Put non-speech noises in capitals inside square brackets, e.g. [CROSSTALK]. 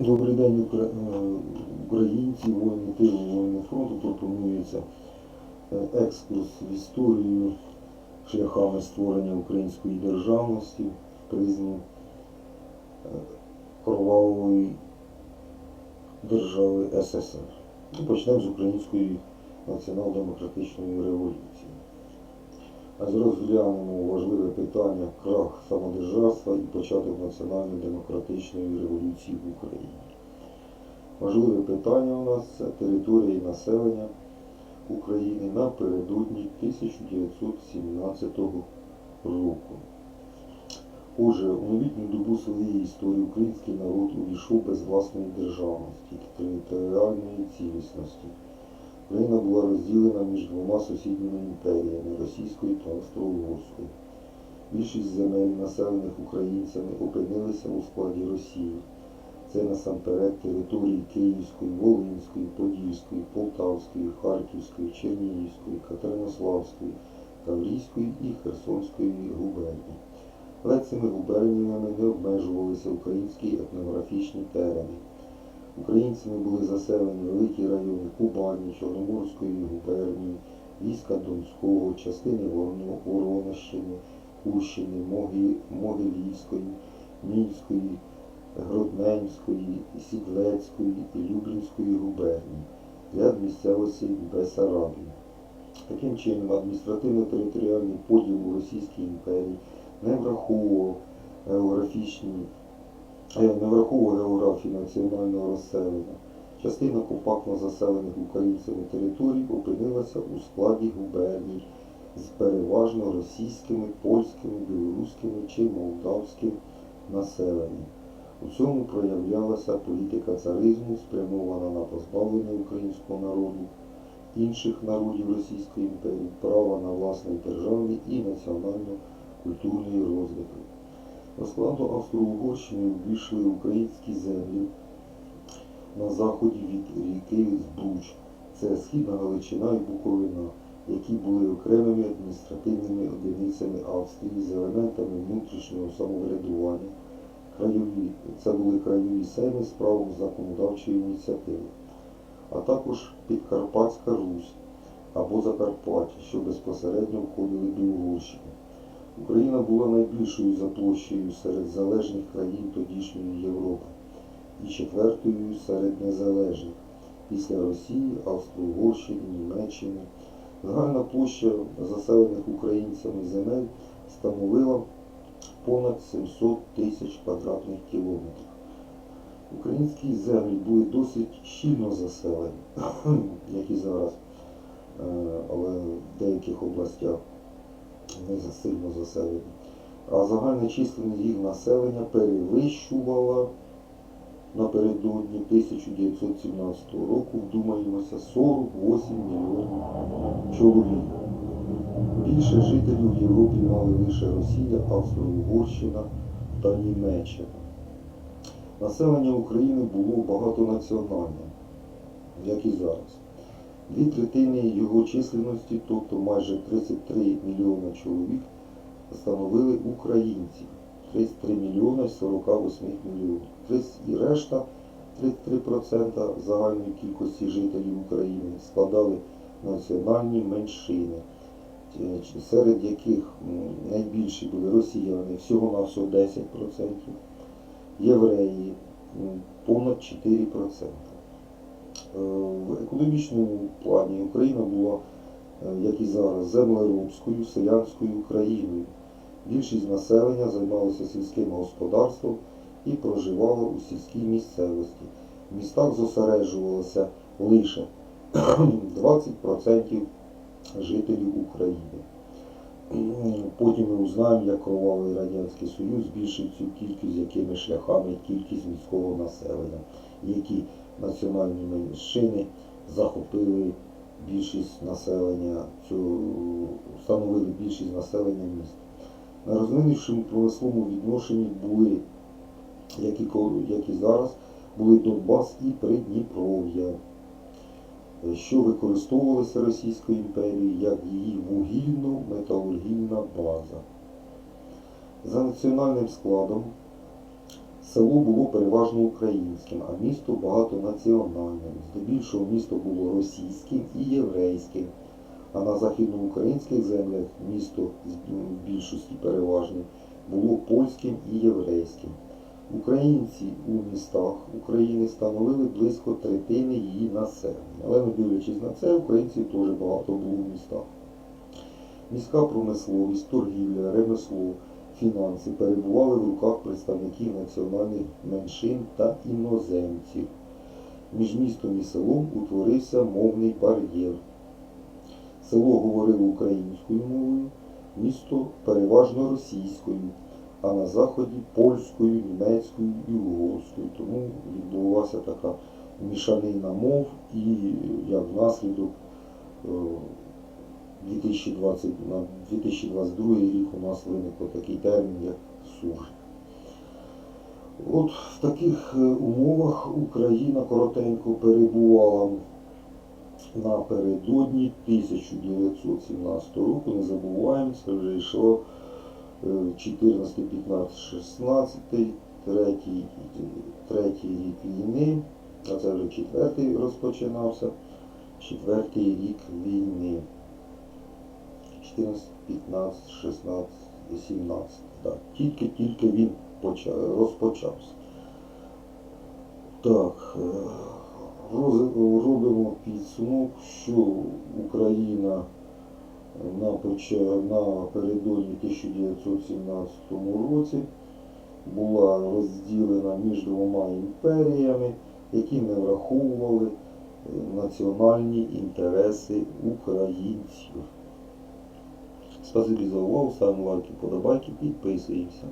Добрий день, Укра- українці, воїни воїни фронту. Пропонується е, екскурс в історію шляхами створення української державності в призмі е, кровавої держави СССР. Почнемо з української націонал-демократичної революції. Розглянемо важливе питання крах самодержавства і початок національно-демократичної революції в Україні. Важливе питання у нас це територія і населення України напередодні 1917 року. Отже, у новітню добу своєї історії український народ увійшов без власної державності і територіальної цілісності. Україна була розділена між двома сусідніми імперіями Російською та Австро-Угорською. Більшість земель, населених українцями, опинилися у складі Росії. Це насамперед території Київської, Волинської, Подільської, Полтавської, Харківської, Чернігівської, Катеринославської, Таврійської і Херсонської губернії. Але цими губерніями не обмежувалися українські етнографічні терени. Українцями були заселені великі райони Кубані, Чорноморської губернії, війська Донського, частини Воронищини, Кущини, Могилівської, Мінської, Гродненської, Сідлецької і Люблінської губернії, ряд місцевостей Бесарабії. Таким чином, адміністративно-територіальний поділ у Російській імперії не враховував географічні не враховував географію національного розселення. Частина компактно заселених українцями територій опинилася у складі губерній з переважно російськими, польськими, білоруськими чи молдавським населенням. У цьому проявлялася політика царизму, спрямована на позбавлення українського народу, інших народів Російської імперії, права на власний державний і національно-культурний розвиток. До складу Австро-Угорщини увійшли українські землі на заході від ріки Збруч. Це Східна Галичина і Буковина, які були окремими адміністративними одиницями Австрії з елементами внутрішнього самоврядування. Краєві, це були краєві сейми з правом законодавчої ініціативи, а також Підкарпатська Русь або Закарпаття, що безпосередньо входили до Угорщини. Україна була найбільшою за площею серед залежних країн тодішньої Європи і четвертою серед незалежних після Росії, Австро-Угорщини, Німеччини. Загальна площа заселених українцями земель становила понад 700 тисяч квадратних кілометрів. Українські землі були досить щільно заселені, [CLEARS THROAT] як і зараз, Е, але в деяких областях не сильно заселені. А загальна численність їх населення перевищувала напередодні 1917 року, вдумаємося, 48 мільйонів чоловік. Більше жителів в Європі мали лише Росія, Австро-Угорщина та Німеччина. Населення України було багатонаціональне, як і зараз. Дві третини його численності, тобто майже 33 мільйони чоловік, становили українці. 33 мільйони 48 мільйонів. І решта 33% загальної кількості жителів України складали національні меншини, е, серед яких найбільші були росіяни, всього-навсього 10%, євреї понад 4%. Е, В економічному плані Україна була, е, як і зараз, землеробською селянською країною. Більшість населення займалося сільським господарством і проживало у сільській місцевості. В містах зосереджувалося лише [CLEARS THROAT] 20% жителів України. Потім ми узнаємо, як кровавий Радянський Союз збільшив цю кількість, якими шляхами кількість міського населення, які національні меншини захопили більшість населення, цю, становили більшість населення міст. На розвинувшому промисловому відношенні були, як і, як і зараз, були Донбас і Придніпров'я, що використовувалися Російською імперією як її вугільно-металургійна база. За національним складом Село було переважно українським, а місто багатонаціональним. Здебільшого місто було російським і єврейським, а на західноукраїнських землях місто в більшості переважно було польським і єврейським. Українці у містах України становили близько третини її населення. Але не дивлячись на це, українців теж багато було в містах. Міська промисловість, торгівля, ремесло, фінанси перебували в руках представників національних меншин та іноземців. Між містом і селом утворився мовний бар'єр. Село говорило українською мовою, місто переважно російською, а на заході польською, німецькою і угорською. Тому відбулася така мішанина мов і як наслідок е, 2020, на 2022 рік у нас виникло такий термін, як суржик. От в таких е, умовах Україна коротенько перебувала напередодні 1917 року. Не забуваємо, це вже йшло е, 14, 15, 16, третій, третій рік війни, а це вже четвертий розпочинався, четвертий рік війни. 14, 15, 16, 17. Так, тільки-тільки він поча- розпочався. Так, е, робимо підсумок, що Україна на напередодні 1917 році була розділена між двома імперіями, які не враховували е, національні інтереси українців. За увагу, ставимо лайки, подобайки, підписуємося.